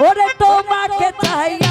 ওরে তোমাকে চাই